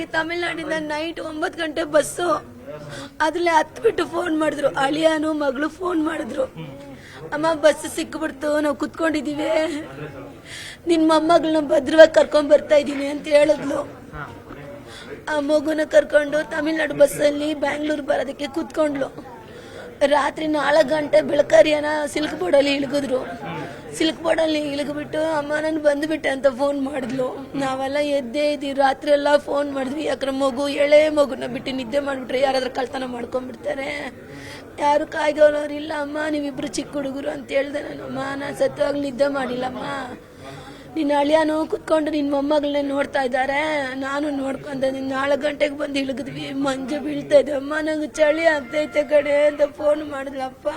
ನನಗೆ ತಮಿಳ್ನಾಡಿಂದ ನೈಟ್ ಒಂಬತ್ತು ಗಂಟೆ ಬಸ್ಸು ಅದ್ರಲ್ಲೇ ಹತ್ಬಿಟ್ಟು ಫೋನ್ ಮಾಡಿದ್ರು. ಅಳಿಯಾನು ಮಗಳು ಫೋನ್ ಮಾಡಿದ್ರು. ಅಮ್ಮ ಬಸ್ ಸಿಕ್ಬಿಡ್ತು. ನಾವು ಕುತ್ಕೊಂಡಿದೀವಿ. ನಿನ್ ಮೊಮ್ಮಗಳನ್ನ ಭದ್ರವಾಗಿ ಕರ್ಕೊಂಡ್ ಬರ್ತಾ ಇದೀನಿ ಅಂತ ಹೇಳಿದ್ಲು. ಆ ಮಗುನ ಕರ್ಕೊಂಡು ತಮಿಳ್ನಾಡು ಬಸ್ಸಲ್ಲಿ ಬ್ಯಾಂಗ್ಳೂರ್ ಬರೋದಕ್ಕೆ ಕುತ್ಕೊಂಡ್ಲು ರಾತ್ರಿ ನಾಲ್ಕು ಗಂಟೆ ಬೆಳಕರಿಯನ ಸಿಲ್ಕ್ ಬೋರ್ಡಲ್ಲಿ ಇಳಿಗಿದ್ರು. ಸಿಲ್ಕ್ ಬೋರ್ಡಲ್ಲಿ ಇಳಿಗ್ಬಿಟ್ಟು ಅಮ್ಮ, ನಾನು ಬಂದ್ಬಿಟ್ಟೆ ಅಂತ ಫೋನ್ ಮಾಡಿದ್ಲು. ನಾವೆಲ್ಲ ಎದ್ದೇ ಇದ್ದೀವಿ. ರಾತ್ರಿ ಎಲ್ಲ ಫೋನ್ ಮಾಡಿದ್ವಿ. ಯಾಕಂದ್ರೆ ಮಗು, ಎಳೆ ಮಗುನ ಬಿಟ್ಟು ನಿದ್ದೆ ಮಾಡಿಬಿಟ್ರೆ ಯಾರಾದ್ರೂ ಕಳ್ತನ ಮಾಡ್ಕೊಂಡ್ಬಿಡ್ತಾರೆ. ಯಾರು ಕಾಯ್ಗೋನವ್ರು ಇಲ್ಲ, ಅಮ್ಮ, ನೀವಿಬ್ರು ಚಿಕ್ಕ ಹುಡುಗರು ಅಂತ ಹೇಳ್ದೆ ನಾನು. ಅಮ್ಮ, ನಾನು ಸತ್ಯವಾಗಿ ನಿದ್ದೆ ಮಾಡಿಲ್ಲಮ್ಮ. ನಿನ್ನ ಅಳಿಯಾನು ಕುತ್ಕೊಂಡು ನಿನ್ನ ಮೊಮ್ಮಗಳನ್ನ ನೋಡ್ತಾ ಇದ್ದಾರೆ. ನಾನು ನೋಡ್ಕೊಂಡೆ ನಿನ್ನ ನಾಲ್ಕು ಗಂಟೆಗೆ ಬಂದು ಇಳಿದ್ವಿ. ಮಂಜು ಬೀಳ್ತಾ ಇದೆ. ಅಮ್ಮ, ನಂಗೆ ಚಳಿ ಆಗ್ತೈತೆ ಕಡೆ ಅಂತ ಫೋನ್ ಮಾಡಿದ್ಲಪ್ಪ.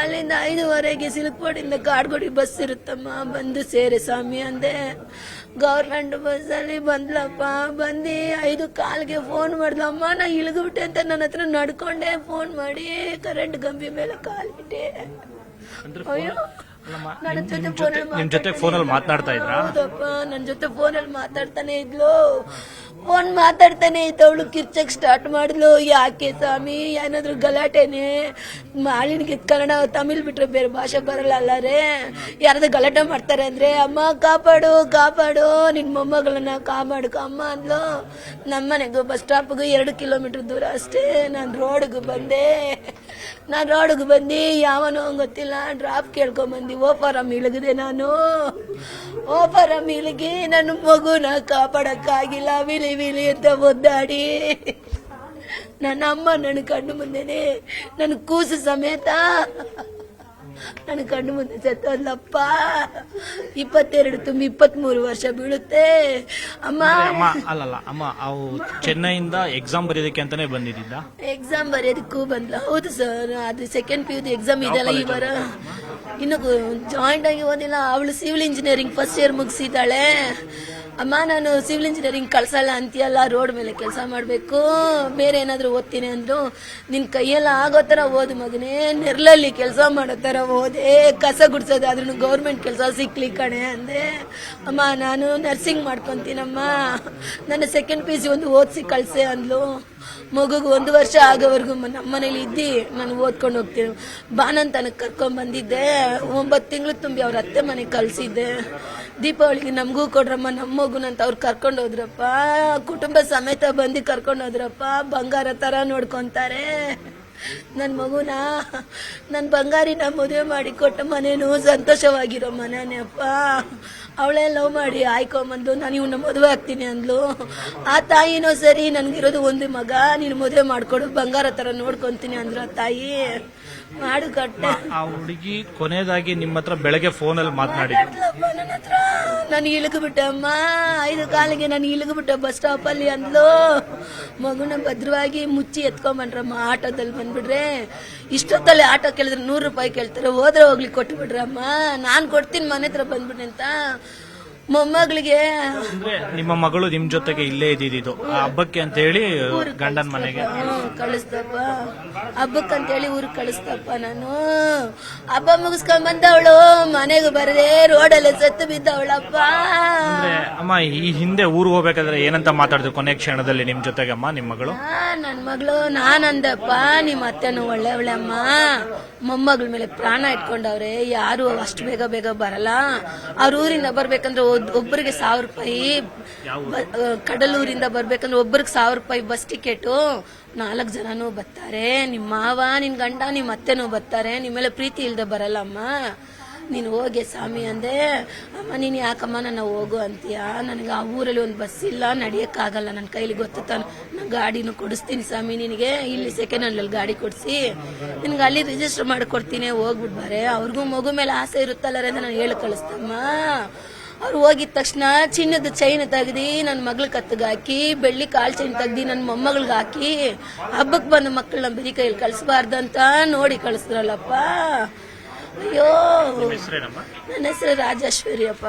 ಅಲ್ಲಿಂದ ಐದುವರೆಗೆ ಸಿಲ್ಕ್ಬೋರ್ಡಿಂದ ಕಾಡ್ಗೋಡಿ ಬಸ್ ಇರುತ್ತಮ್ಮ. ಬಂದು ಸೇರೆ ಸ್ವಾಮಿ ಅಂದೆ. ಗೌರ್ಮೆಂಟ್ ಬಸ್ಸಲ್ಲಿ ಬಂದ್ಲಪ್ಪ. ಬಂದು ಐದು ಕಾಲ್ಗೆ ಫೋನ್ ಮಾಡ್ದಮ್ಮ ನಾ ಇಳಿದ್ಬಿಟ್ಟೆ ಅಂತ ನನ್ನ ಹತ್ರ ನಡ್ಕೊಂಡೆ. ಫೋನ್ ಮಾಡಿ ಕರೆಂಟ್ ಗಂಬಿ ಮೇಲೆ ಕಾಲಿಟ್ಟೆ ಅಯ್ಯೋ. ನನ್ನ ಜೊತೆ ಫೋನಲ್ಲಿ ಮಾತಾಡ್ತಾ ಇದ್ರಾ? ಹೌದಪ್ಪ. ನನ್ನ ಜೊತೆ ಫೋನಲ್ಲಿ ಮಾತಾಡ್ತಾನೆ ಇದ್ಲು. ಫೋನ್ ಮಾತಾಡ್ತಾನೆ ಇದ್ದವಳು ಅವಳು ಕಿರ್ಚಕ್ ಸ್ಟಾರ್ಟ್ ಮಾಡಿದ್ಲು. ಯಾಕೆ ಸ್ವಾಮಿ? ಏನಾದ್ರು ಗಲಾಟೆನೆ? ಮಾಲಿನ್ಗೆ ಕನ್ನಡ ತಮಿಳ್ ಬಿಟ್ರೆ ಬೇರೆ ಭಾಷೆ ಬರಲ್ಲ ಅಲ್ಲಾರೆ ಯಾರಾದ್ರೂ ಗಲಾಟೆ ಮಾಡ್ತಾರೆ ಅಂದ್ರೆ, ಅಮ್ಮ, ಕಾಪಾಡು ಕಾಪಾಡು, ನಿನ್ ಮೊಮ್ಮಗಳನ್ನ ಕಾಪಾಡು ಅಮ್ಮ, ಅಂದ್ಲು. ನಮ್ಮನೆಗೂ ಬಸ್ ಸ್ಟಾಪ್ಗೂ ಎರಡು ಕಿಲೋಮೀಟರ್ ದೂರ ಅಷ್ಟೇ. ನಾನು ರೋಡ್ಗೆ ಬಂದೆ. ನಾನು ರೋಡ್ಗೆ ಬಂದು ಯಾವನೋ ಗೊತ್ತಿಲ್ಲ. ಡ್ರಾಪ್ ಕೇಳ್ಕೊಂಬಂದು ಓಪರಮ್ ಇಳಗಿದೆ ನಾನು. ಓಪರಮ್ ಇಳಗಿ ನನ್ನ ಮಗುನ ಕಾಪಾಡಕ್ಕಾಗಿಲ್ಲ. ವಿಲಿ ವಿಲಿ, ಅಂತ ಒದ್ದಾಡಿ. ನನ್ನ ಅಮ್ಮ ನನ್ನ ಕಣ್ಣು ಮುಂದೆನೆ. ನನ್ನ ಕೂಸು ಸಮೇತ. ನನ್ನ ಕಣ್ಣು ಮುಂದೆ ಸತ್ತೋದ್ಲಪ್ಪ ಇಪ್ಪತ್ತೆರಡು ತುಂಬಿ ಇಪ್ಪತ್ಮೂರು ವರ್ಷ ಬೀಳುತ್ತೆ. ಅಮ್ಮ. ಅಮ್ಮ ಅಲ್ಲಲ್ಲ ಅಮ್ಮ ಅವು ಚೆನ್ನೈಯಿಂದ ಎಕ್ಸಾಮ್ ಬರೆಯೋದಕ್ಕೆ ಅಂತಾನೆ ಬಂದಿದ್ದ ಎಕ್ಸಾಮ್ ಬರೆಯೋದಕ್ಕೂ ಬಂದ್ಲ ಹೌದು ಸರ್ ಅದು ಸೆಕೆಂಡ್ ಪಿ ಯುದು ಎಕ್ಸಾಮ್ ಇದೆಯಲ್ಲ ಈ ವಾರ. ಇನ್ನು ಜಾಯಿಂಟ್ ಆಗಿ ಓದಿಲ್ಲ. ಅವಳು ಸಿವಿಲ್ ಇಂಜಿನಿಯರಿಂಗ್ ಫಸ್ಟ್ ಇಯರ್ ಮುಗಿಸಿದ್ದಾಳೆ. ಅಮ್ಮ, ನಾನು ಸಿವಿಲ್ ಇಂಜಿನಿಯರಿಂಗ್ ಕಳ್ಸಲ್ಲ ಅಂತೀಯಲ್ಲ ರೋಡ್ ಮೇಲೆ ಕೆಲಸ ಮಾಡಬೇಕು. ಬೇರೆ ಏನಾದರೂ ಓದ್ತೀನಿ ಅಂದ್ರು ನಿನ್ನ ಕೈಯೆಲ್ಲ ಆಗೋ ಥರ ಓದು ಮಗನೇ. ನೆರಳಲ್ಲಿ ಕೆಲಸ ಮಾಡೋ ಥರ ಓದೆ. ಕಸ ಗುಡ್ಸೋದಾದ್ರೂ ಗೌರ್ಮೆಂಟ್ ಕೆಲಸ ಸಿಕ್ಲಿ ಕಣೆ ಅಂದೆ. ಅಮ್ಮ, ನಾನು ನರ್ಸಿಂಗ್ ಮಾಡ್ಕೊತೀನಮ್ಮ. ನನ್ನ ಸೆಕೆಂಡ್ ಪಿ ಸಿ ಒಂದು ಓದಿಸಿ ಕಳ್ಸೆ ಅಂದ್ಲು. ಮಗುಗೆ ಒಂದು ವರ್ಷ ಆಗೋವರೆಗೂ ನಮ್ಮ ಮನೇಲಿ ಇದ್ದಿ, ನಾನು ಓದ್ಕೊಂಡು ಹೋಗ್ತೀನಿ. ಬಾನಂತನ ಕರ್ಕೊಂಡ್ ಬಂದಿದ್ದೆ ಒಂಬತ್ತು ತಿಂಗಳು ತುಂಬಿ ಅವ್ರ ಅತ್ತೆ ಮನೆಗೆ ಕಳ್ಸಿದ್ದೆ. ದೀಪಾವಳಿಗೆ ನಮಗೂ ಕೊಡ್ರಮ್ಮ ನಮ್ಮ ಮಗುನಂತ ಅವ್ರು ಕರ್ಕೊಂಡು ಹೋದ್ರಪ್ಪ. ಕುಟುಂಬ ಸಮೇತ ಬಂದು ಕರ್ಕೊಂಡು ಹೋದ್ರಪ್ಪ. ಬಂಗಾರ ತರ ನೋಡ್ಕೊಂತಾರೆ. ನನ್ನ ಮಗುನ ನನ್ನ ಬಂಗಾರಿನ ಮದುವೆ ಮಾಡಿ ಕೊಟ್ಟ ಮನೇನು ಸಂತೋಷವಾಗಿರೋ ಮನೇನೆ ಅಪ್ಪ. ಅವಳೇ ಲವ್ ಮಾಡಿ ಆಯ್ಕೊಂಬಂದು ನಾನು ಇವನ್ನ ಮದುವೆ ಆಗ್ತೀನಿ ಅಂದ್ಲು. ಆ ತಾಯಿನೂ ಸರಿ ನನ್ಗಿರೋದು ಒಂದು ಮಗ ನೀನು ಮದುವೆ ಮಾಡ್ಕೊಡು ಬಂಗಾರ ತರ ನೋಡ್ಕೊಂತೀನಿ ಅಂದ್ರು ಆ ತಾಯಿ. ಮಾಡು ಕಟ್ಟೆ. ಆ ಹುಡುಗಿ ಕೊನೆಯದಾಗಿ ನಿಮ್ಮ ಹತ್ರ ಬೆಳಗ್ಗೆ ಫೋನಲ್ಲಿ ಮಾತಾಡ್ಲಪ್ಪ ನನ್ನ ಹತ್ರ ನಾನು ಇಳಗ್ಬಿಟ್ಟೆ ಅಮ್ಮ. ಐದು ಕಾಲಿಗೆ ನಾನು ಇಳಗ್ಬಿಟ್ಟೆ ಬಸ್ ಸ್ಟಾಪ್ ಅಲ್ಲಿ ಅಂದ್ಲು. ಮಗುನ ಭದ್ರವಾಗಿ ಮುಚ್ಚಿ ಎತ್ಕೊಂಬನ್ರಮ್ಮ ಆಟೋದಲ್ಲಿ ಬಂದ್ಬಿಡ್ರೆ. ಇಷ್ಟೊತ್ತಲ್ಲಿ ಆಟೋ ಕೇಳಿದ್ರೆ ನೂರು ರೂಪಾಯಿ ಕೇಳ್ತಾರೆ. ಹೋದ್ರೆ ಹೋಗ್ಲಿ ಕೊಟ್ಟು ಬಿಡ್ರಮ್ಮ ನಾನು ಕೊಡ್ತೀನಿ, ಮನೆ ಹತ್ರ ಬಂದ್ಬಿಡ್ರಿ ಅಂತ. ಮೊಮ್ಮಗಳಿಗೆ. ಅಂದ್ರೆ ನಿಮ್ಮ ಮಗಳು ನಿಮ್ ಜೊತೆಗೆ ಇಲ್ಲೇ ಇದ್ದಿದ್ದು ಆ ಹಬ್ಬಕ್ಕೆ ಅಂತ ಹೇಳಿ ಗಂಡನ ಮನೆಗೆ. ಕಳಿಸ್ದಪ್ಪ. ಹಬ್ಬಕ್ಕೆ ಅಂತ ಹಬ್ಬಕ್ಕಂತೇಳಿ ಊರಿಗೆ ಕಳಿಸ್ತಪ್ಪ ನಾನು. ಹಬ್ಬ ಮುಗಿಸ್ಕೊಂಡ್ ಬಂದವಳು ಮನೆಗೆ ಬರದೆ ರೋಡಲ್ಲಿ ಸತ್ತು ಬಿದ್ದವಳಪ್ಪ. ಅಂದ್ರೆ ಅಮ್ಮ ಈ ಹಿಂದೆ ಊರಿಗೆ ಹೋಗ್ಬೇಕಾದ್ರೆ ಏನಂತ ಮಾತಾಡಿದ್ರು ಕೊನೆ ಕ್ಷಣದಲ್ಲಿ ನಿಮ್ ಜೊತೆಗೆ ಅಮ್ಮ ನಿಮ್ ಮಗಳು? ಆ, ನನ್ ಮಗಳು ನಾನಂದಪ್ಪ ನಿಮ್ಮ ಅತ್ತೆನು ಒಳ್ಳೆ ಅಮ್ಮ ಮೊಮ್ಮಗಳ ಮೇಲೆ ಪ್ರಾಣ ಇಟ್ಕೊಂಡವ್ರೆ ಯಾರು ಅಷ್ಟು ಬೇಗ ಬೇಗ ಬರಲ್ಲ. ಅವ್ರ ಊರಿಂದ ಬರ್ಬೇಕಂದ್ರೆ ಒಬ್ರಿಗೆ ಸಾವಿರ ರೂಪಾಯಿ ಕಡಲೂರಿಂದ ಬರ್ಬೇಕಂದ್ರೆ ಒಬ್ಬರಿಗೆ ಸಾವಿರ ರೂಪಾಯಿ ಬಸ್ ಟಿಕೆಟು ನಾಲ್ಕು ಜನನೂ ಬರ್ತಾರೆ. ನಿಮ್ಮ ಮಾವ, ನಿನ್ ಗಂಡ ನಿಮ್ಮ ಅತ್ತೆನೂ ಬರ್ತಾರೆ. ನಿಮ್ಮೆಲ್ಲ ಮೇಲೆ ಪ್ರೀತಿ ಇಲ್ಲದೆ ಬರಲ್ಲ ಅಮ್ಮ ನೀನು ಹೋಗೆ ಸ್ವಾಮಿ ಅಂದೆ, ಅಮ್ಮ, ನೀನು ಯಾಕಮ್ಮ ನನ್ನ ಹೋಗು ಅಂತೀಯ? ನನಗೆ ಆ ಊರಲ್ಲಿ ಒಂದು ಬಸ್ ಇಲ್ಲ, ನಡೆಯೋಕ್ಕಾಗಲ್ಲ. ನನ್ನ ಕೈಲಿ ಗೊತ್ತು ನಾನು ಗಾಡಿನೂ ಕೊಡಿಸ್ತೀನಿ ಸ್ವಾಮಿ ನಿನಗೆ. ಇಲ್ಲಿ ಸೆಕೆಂಡ್ ಹ್ಯಾಂಡಲ್ಲಿ ಗಾಡಿ ಕೊಡಿಸಿ. ನಿನಗೆ ಅಲ್ಲಿ ರಿಜಿಸ್ಟರ್ ಮಾಡಿಕೊಡ್ತೀನಿ ಹೋಗ್ಬಿಡ್ಬಾರೆ ಬಾರೆ. ಅವ್ರಿಗೂ ಮಗು ಮೇಲೆ ಆಸೆ ಇರುತ್ತಲ್ಲ ನಾನು ಹೇಳಿ ಕಳಿಸ್ತಮ್ಮ. ಅವ್ರು ಹೋಗಿದ ತಕ್ಷಣ ಚಿನ್ನದ ಚೈನ್ ತೆಗ್ದಿ ನನ್ನ ಮಗಳ ಕತ್ತಿಗೆ ಹಾಕಿ, ಬೆಳ್ಳಿ ಕಾಳು ಚೈನ್ ತೆಗ್ದು ನನ್ನ ಮೊಮ್ಮಗಳಿಗೆ ಹಾಕಿ ಹಬ್ಬಕ್ಕೆ ಬಂದ ಮಕ್ಕಳನ್ನ ಬರೀ ಕೈಯಲ್ಲಿ ಕಳಿಸ್ಬಾರ್ದಂತ ನೋಡಿ ನಿಮ್ಮ ಹೆಸರೇನಮ್ಮ? ನನ್ನ ಹೆಸರು ರಾಜೇಶ್ವರಿ ಅಪ್ಪ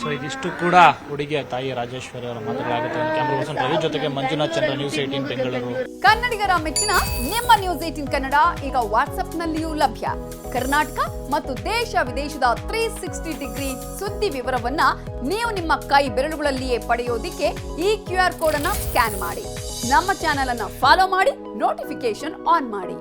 ಸೊ ಇದಿಷ್ಟು ಕೂಡ ಹುಡುಗಿಯ ತಾಯಿ ರಾಜೇಶ್ವರಿ ಅವರ ಮಾತುಗಳಾಗುತ್ತೆ ಕ್ಯಾಮ್ರಾ ಪರ್ಸನ್ ರವಿ ಜೊತೆಗೆ ಮಂಜುನಾಥ್ ಚಂದ್ರ ನ್ಯೂಸ್ ಏಟೀನ್ ಬೆಂಗಳೂರು. ಕನ್ನಡಿಗರ ಮೆಚ್ಚಿನ ನಿಮ್ಮ ನ್ಯೂಸ್ ಏಟೀನ್ ಕನ್ನಡ ಈಗ ವಾಟ್ಸ್ಆಪ್ನಲ್ಲಿಯೂ ಲಭ್ಯ. ಕರ್ನಾಟಕ ಮತ್ತು ದೇಶ ವಿದೇಶದ ತ್ರೀ ಸಿಕ್ಸ್ಟಿ ಡಿಗ್ರಿ ಸುದ್ದಿ ವಿವರವನ್ನ ನೀವು ನಿಮ್ಮ ಕೈ ಬೆರಳುಗಳಲ್ಲಿಯೇ ಪಡೆಯೋದಿಕ್ಕೆ ಈ ಕ್ಯೂ ಆರ್ ಕೋಡ್ ಅನ್ನ ಸ್ಕ್ಯಾನ್ ಮಾಡಿ. ನಮ್ಮ ಚಾನೆಲ್ ಅನ್ನ ಫಾಲೋ ಮಾಡಿ ನೋಟಿಫಿಕೇಶನ್ ಆನ್ ಮಾಡಿ.